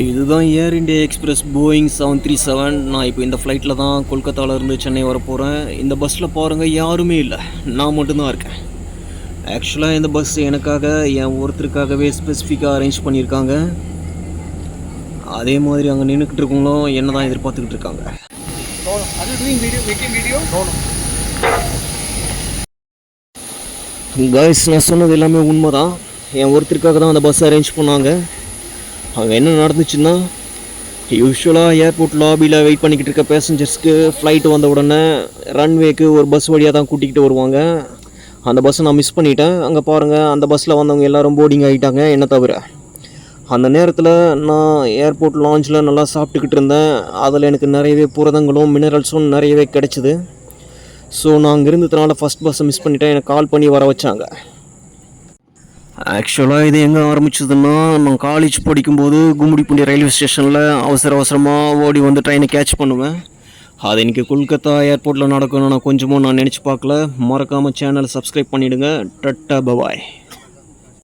இதுதான் Air India Express Boeing seven three seven. நான் இப்போ இந்த ஃப்ளைட்டில் தான் கொல்கத்தாவிலேருந்து சென்னை வர போகிறேன் இந்த பஸ்ஸில் பாருங்கள் யாருமே இல்லை. நான் மட்டும்தான் இருக்கேன். ஆக்சுவலாக இந்த பஸ் எனக்காக என் ஒருத்தருக்காகவே ஸ்பெசிஃபிக்காக அரேஞ்ச் பண்ணியிருக்காங்க. அதே மாதிரி அங்கே நின்றுக்கிட்டு இருக்கவங்களும் என்ன தான் எதிர்பார்த்துக்கிட்டு இருக்காங்க. No, காய்ஸ் நான் சொன்னது எல்லாமே உண்மை தான் என் ஒருத்தருக்காக தான் அந்த பஸ் அரேஞ்ச் பண்ணாங்க. அங்கே என்ன நடந்துச்சுன்னா யூஸ்வலாக ஏர்போர்ட் லாபியில் வெயிட் பண்ணிக்கிட்டு இருக்க பேசஞ்சர்ஸ்க்கு ஃப்ளைட் வந்த உடனே ரன்வேக்கு ஒரு பஸ் வழியாக தான் கூட்டிகிட்டு வருவாங்க. அந்த பஸ்ஸை நான் மிஸ் பண்ணிட்டேன். அங்கே பாருங்கள் அந்த பஸ்ஸில் வந்தவங்க எல்லோரும் போர்டிங் ஆகிட்டாங்க என்ன தவிர. அந்த நேரத்தில் நான் ஏர்போர்ட் லாஞ்சில் நல்லா சாப்பிட்டுக்கிட்டு இருந்தேன். அதில் எனக்கு நிறையவே புரதங்களும் மினரல்ஸும் நிறையவே கிடச்சிது. ஸோ நான் அங்கே இருந்ததுனால ஃபஸ்ட் பஸ்ஸை மிஸ் பண்ணிட்டேன். எனக்கு கால் பண்ணி வர வச்சாங்க. ஆக்சுவலாக இது எங்கே ஆரம்பிச்சதுன்னா நான் காலேஜ் படிக்கும்போது கும்மிடிப்பூண்டி ரயில்வே ஸ்டேஷனில் அவசர அவசரமாக ஓடி வந்து ட்ரெயினை கேட்ச் பண்ணுவேன். அது இன்றைக்கி கொல்கத்தா ஏர்போர்ட்டில் நடக்கணும்னு நான் கொஞ்சமும் நான் நினச்சி பார்க்கல. மறக்காமல் சேனலை சப்ஸ்கிரைப் பண்ணிவிடுங்க டட்டா பபாய்